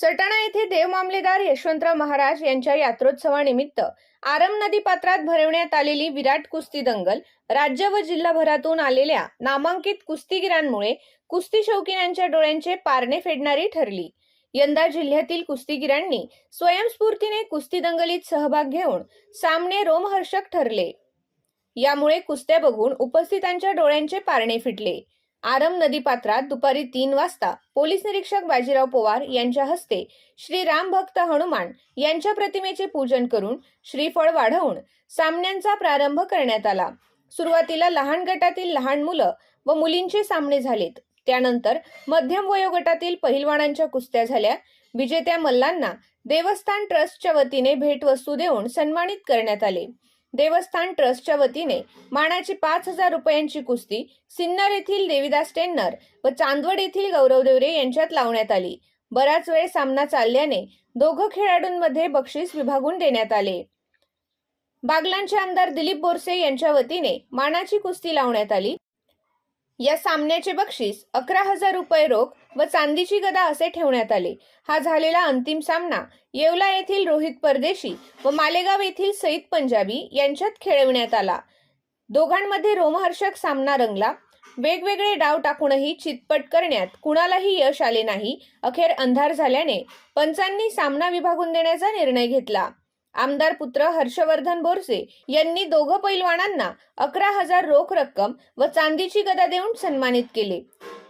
सटाणा येथे देव मामलेदार यशवंतराव महाराज यांच्या यात्रोत्सवानिमित्त आरम नदी पात्रात भरवण्यात आलेली विराट कुस्ती दंगल राज्य व जिल्हाभरातून आलेल्या नामांकित कुस्तीगिरांमुळे कुस्ती शौकीनांच्या डोळ्यांचे पारणे फेडणारी ठरली. यंदा जिल्ह्यातील कुस्तीगिरांनी स्वयंस्फूर्तीने कुस्ती दंगलीत सहभाग घेऊन सामने रोमहर्षक ठरले. यामुळे कुस्त्या बघून उपस्थितांच्या डोळ्यांचे पारणे फिटले. आरम नदी पात्रात दुपारी तीन वाजता पोलीस निरीक्षक बाजीराव पवार यांच्या हस्ते श्री राम भक्त हनुमान यांच्या प्रतिमेचे पूजन करून श्रीफळ वाढवून सामन्यांचा प्रारंभ करण्यात आला. सुरुवातीला लहान गटातील लहान मुलं व मुलींचे सामने झालेत. त्यानंतर मध्यम वयोगटातील पहिलवानांच्या कुस्त्या झाल्या. विजेत्या मल्लांना देवस्थान ट्रस्टच्या वतीने भेटवस्तू देऊन सन्मानित करण्यात आले. देवस्थान ट्रस्टच्या वतीने मानाची पाच हजार रुपयांची कुस्ती सिन्नर येथील देविदास टेन्नर व चांदवड येथील गौरव देवरे यांच्यात लावण्यात आली. बराच वेळ सामना चालल्याने दोघं खेळाडूंमध्ये बक्षीस विभागून देण्यात आले. बागलांचे आमदार दिलीप बोरसे यांच्या वतीने मानाची कुस्ती लावण्यात आली. या सामन्याचे बक्षीस अकरा हजार रुपये रोख व चांदीची गदा असे ठेवण्यात आले. हा झालेला अंतिम सामना येवला येथील रोहित परदेशी व मालेगाव येथील सईद पंजाबी यांच्यात खेळविण्यात आला. दोघांमध्ये रोमहर्षक सामना रंगला. वेगवेगळे डाव टाकूनही चितपट करण्यात कुणालाही यश आले नाही. अखेर अंधार झाल्याने पंचांनी सामना विभागून देण्याचा निर्णय घेतला. आमदार पुत्र हर्षवर्धन बोरसे यांनी दोघं पैलवानांना अकरा हजार रोख रक्कम व चांदीची गदा देऊन सन्मानित केले.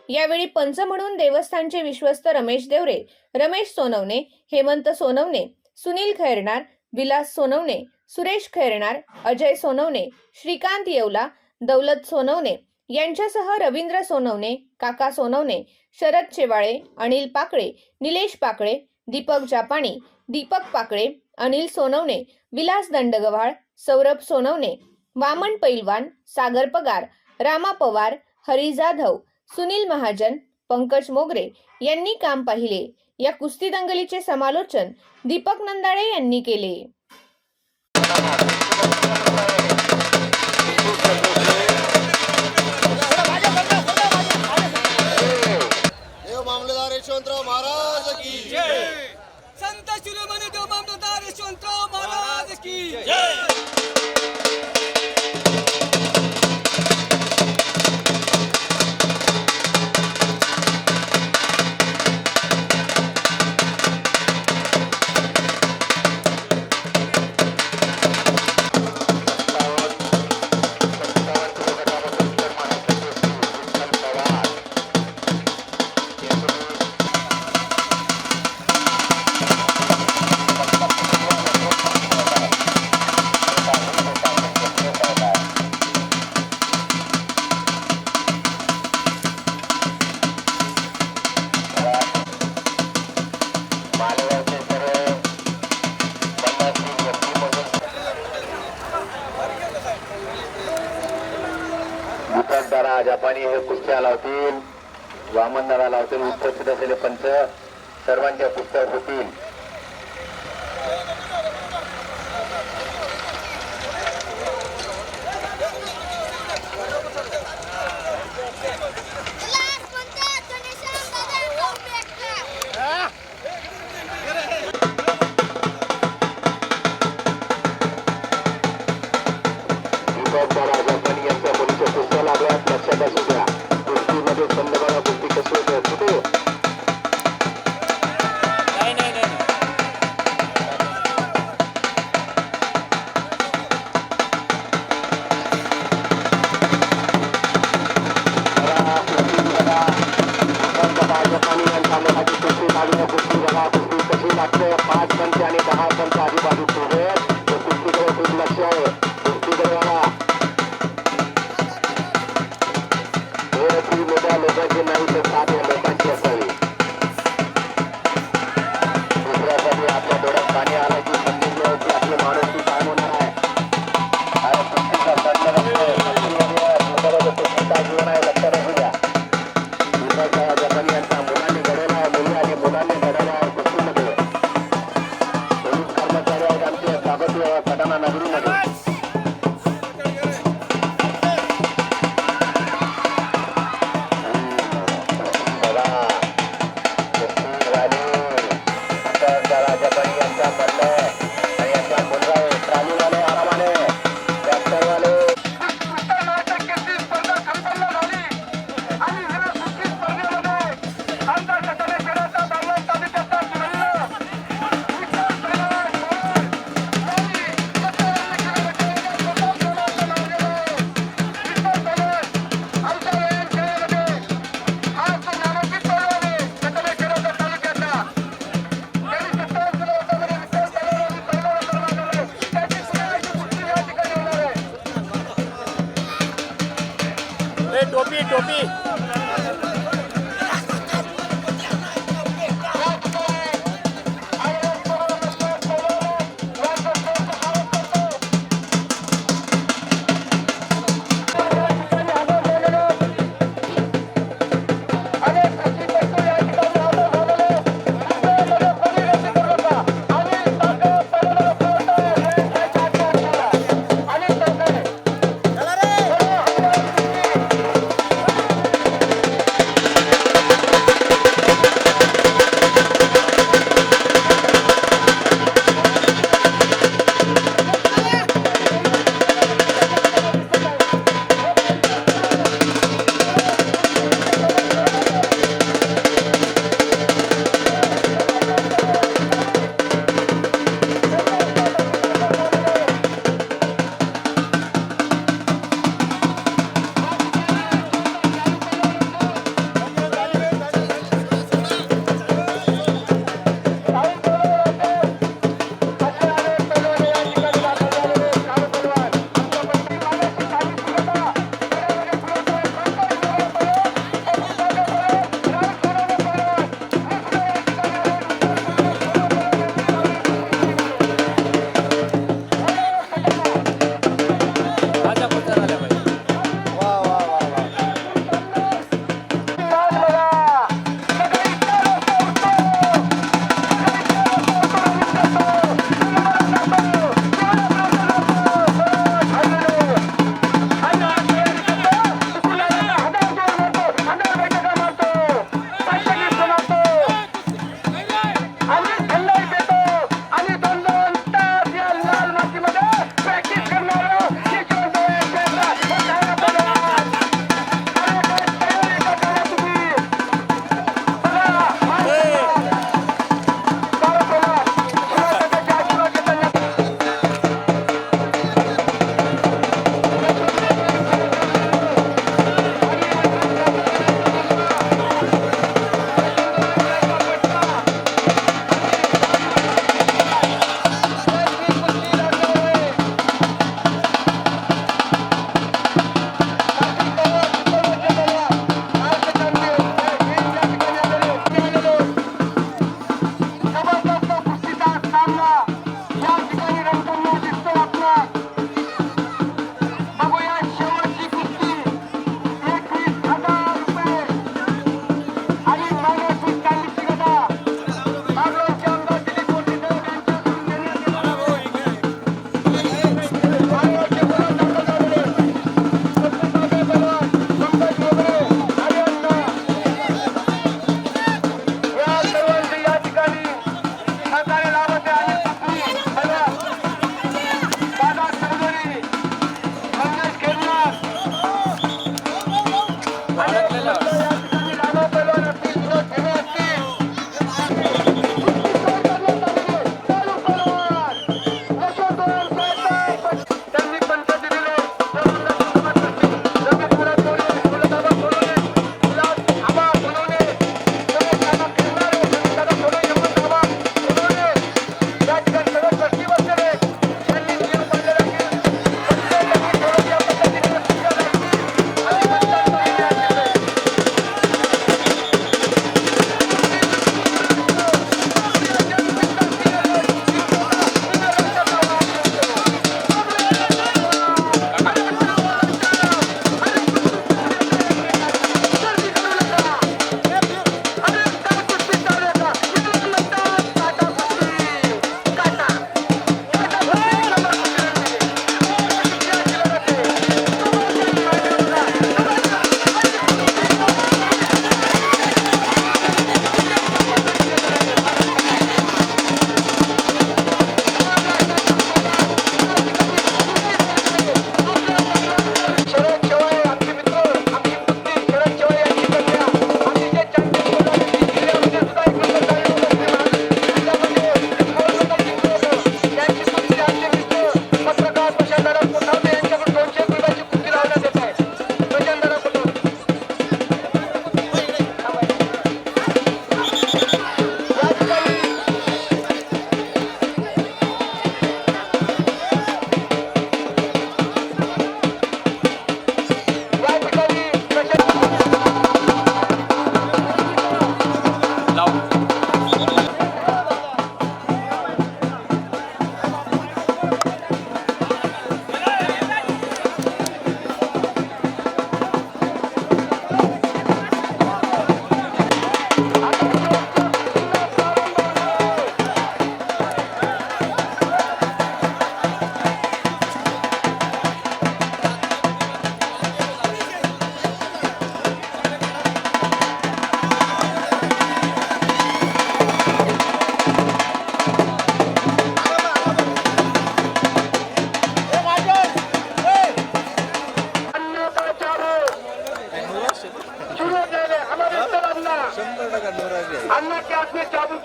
यावेळी पंच म्हणून देवस्थानचे विश्वस्त रमेश देवरे रमेश सोनवणे हेमंत सोनवणे सुनील खैरणार विलास सोनवणे सुरेश खैरणार अजय सोनवणे श्रीकांत येवला दौलत सोनवणे यांच्यासह रवींद्र सोनवणे काका सोनवणे शरद शेवाळे अनिल पाकळे निलेश पाकळे दीपक जापाणी दीपक पाकळे अनिल सोनवणे विलास दंडगव्हाळ सौरभ सोनवणे वामन पैलवान सागर पगार रामा पवार हरी जाधव सुनील महाजन पंकज मोगरे यांनी काम पाहिले. या कुस्ती दंगलीचे समालोचन दीपक नंदाळे यांनी केले. देव मामलेदार यशवंतराव महाराज की संत शिरोमणी देव मामलेदार यशवंतराव महाराज की दीपकदारा जपानी हे कुस्त्या लावतील वामनदारा लावतील उपस्थित असलेले पंच सर्वांच्या कुस्त्या होतील मोठ्या लोकांची नाही तर लोकांची असावी दुसऱ्यासाठी आपल्या डोळ्यात पाणी आलं की समजून की माणूस काय होणार आहे अरे जीवन आहे लक्षात असू द्या जपानी यांचा मुलांनी घडवला आहे मुली आणि मुलांनी घडवला आहे कुस्तीमध्ये कर्मचारी आहेत आमचे टोपी टोपी.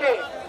থেকে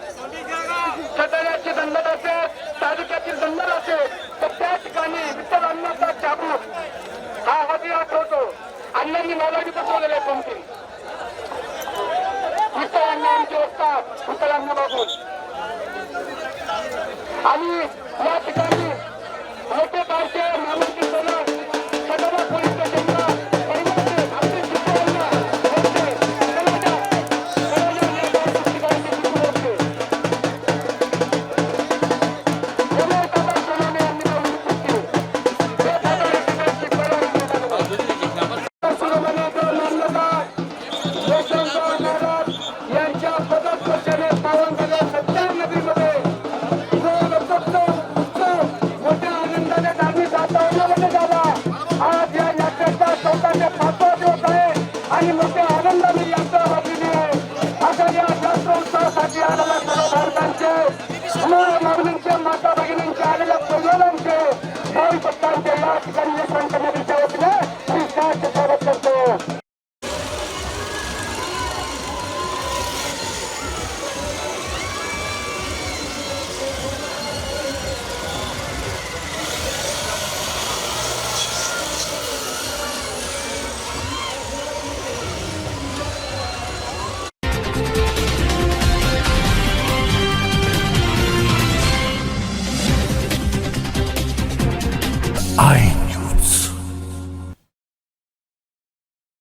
మాకు జరిగినటువంటి మొదటి చదువుతున్నా